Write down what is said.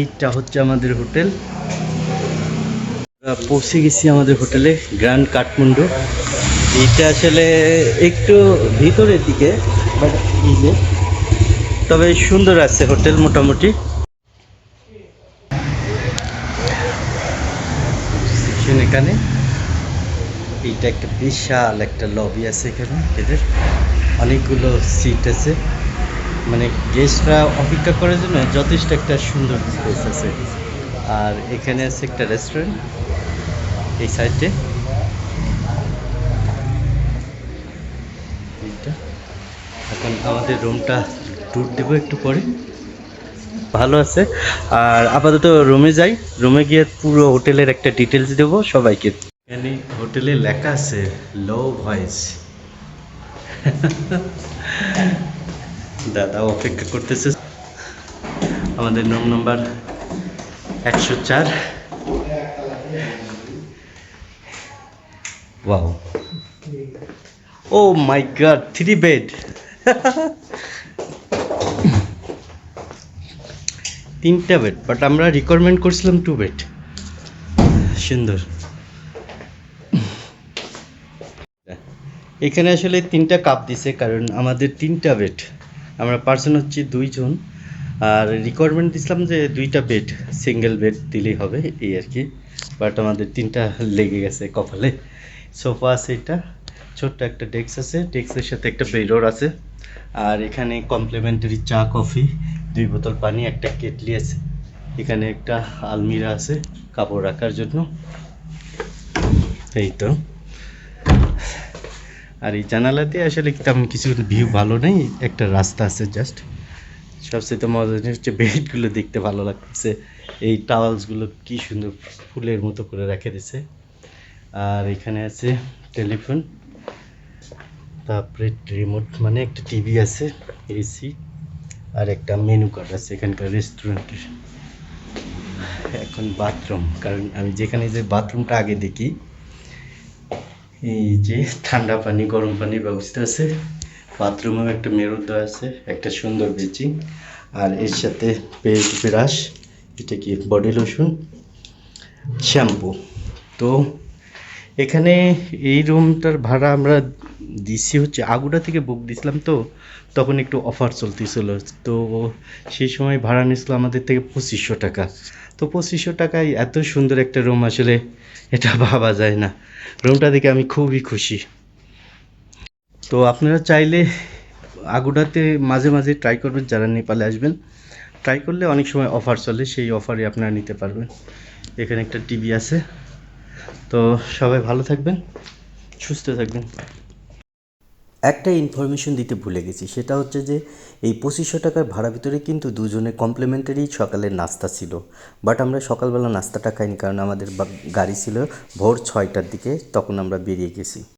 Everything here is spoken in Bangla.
এইটা হচ্ছে আমাদের হোটেল। পৌঁছে গেছি আমাদের হোটেলে, গ্র্যান্ড কাঠমান্ডু। এইটা আসলে একটু ভিতরের দিকে তবে সুন্দর আছে হোটেল মোটামুটি। এখানে। এইটা একটা বিশাল একটা লবি আছে এখানে। এদের অনেকগুলো সিট আছে। মানে গেস্টরা অপেক্ষা করার জন্য যথেষ্ট একটা সুন্দর স্পেস আছে। আর এখানে আছে একটা রেস্টুরেন্ট এই সাইডে এখন আমাদের রুমটা ট্যুর দেবো একটু পরে। ভালো আছে। আর আপাতত রুমে যাই। রুমে গিয়ে পুরো হোটেলের একটা ডিটেলস দেবো সবাইকে। এখানে হোটেলে লেখা আছে লো ভয়েস দাদা অপেক্ষা করতেছে। আমাদের রুম নাম্বার একশো চার। Wow. Oh my god, three bed. তিনটা বেড, বাট আমরা রিকোয়ারমেন্ট করছিলাম টু বেড সুন্দর। এখানে আসলে তিনটা কাপ দিছে, কারণ আমাদের তিনটা বেড আমরা পার্সন হচ্ছি দুইজন। আর রিকোয়ারমেন্ট দিছিলাম যে দুইটা বেড সিঙ্গেল বেড দিলেই হবে, এই আর কি। বাট আমাদের তিনটা লেগে গেছে কপালে। সোফা আছে এটা, ছোট্ট একটা ডেস্ক আছে। ডেস্কের সাথে একটা বেডর আছে। আর এখানে কমপ্লিমেন্টারি চা কফি দুই বোতল পানি, একটা কেটলি আছে। এখানে একটা আলমিরা আছে, কাপড় রাখার জন্য। এই তো। আর এই জানালাতে আসলে তেমন কিছু ভিউ ভালো নেই, একটা রাস্তা আছে জাস্ট সবচেয়ে তো মজা জিনিস হচ্ছে বেডগুলো দেখতে ভালো লাগতেছে। এই টাওয়ালসগুলো কি সুন্দর ফুলের মতো করে রেখে দিছে। আর এখানে আছে টেলিফোন, তারপরে রিমোট মানে একটা টিভি আছে এসি আর একটা মেনু কার্ড আছে এখানকার রেস্টুরেন্টের এখন বাথরুম কারণ আমি যেখানে যে বাথরুমটা আগে দেখি এই যে ঠান্ডা পানি, গরম পানির ব্যবস্থা আছে। বাথরুমেও একটা মেরুর দেওয়া আছে, একটা সুন্দর বেচিং আর এর সাথে পেস্ট ব্রাশ, এটা কি বডি লোশন? শ্যাম্পু। তো এখানে এই রুমটার ভাড়া আমরা দিছি হচ্ছে, আগুড়া থেকে বুক দিছিলাম তো, তখন একটু অফার চলতেছিল। তো সেই সময় ভাড়া নিয়েছিল আমাদের থেকে পঁচিশশো টাকা। তো পঁচিশশো টাকায় এত সুন্দর একটা রুম আসলে এটা ভাবা যায় না। রুমটা দেখে আমি খুবই খুশি। তো আপনারা চাইলে আগুডাতে মাঝে মাঝে ট্রাই করবেন, যারা নেপালে আসবেন। ট্রাই করলে অনেক সময় অফার চলে, সেই অফারে আপনারা নিতে পারবেন। এখানে একটা টিভি আছে। তো সবাই ভালো থাকবেন, সুস্থ থাকবেন। একটা ইনফরমেশন দিতে ভুলে গেছি, সেটা হচ্ছে যে এই পঁচিশশো টাকার ভাড়া ভিতরে কিন্তু দুজনে কমপ্লিমেন্টারি সকালের নাস্তা ছিল। বাট আমরা সকালবেলা নাস্তাটা খাইনি, কারণ আমাদের গাড়ি ছিল ভোর ছয়টার দিকে, তখন আমরা বেরিয়ে গেছি।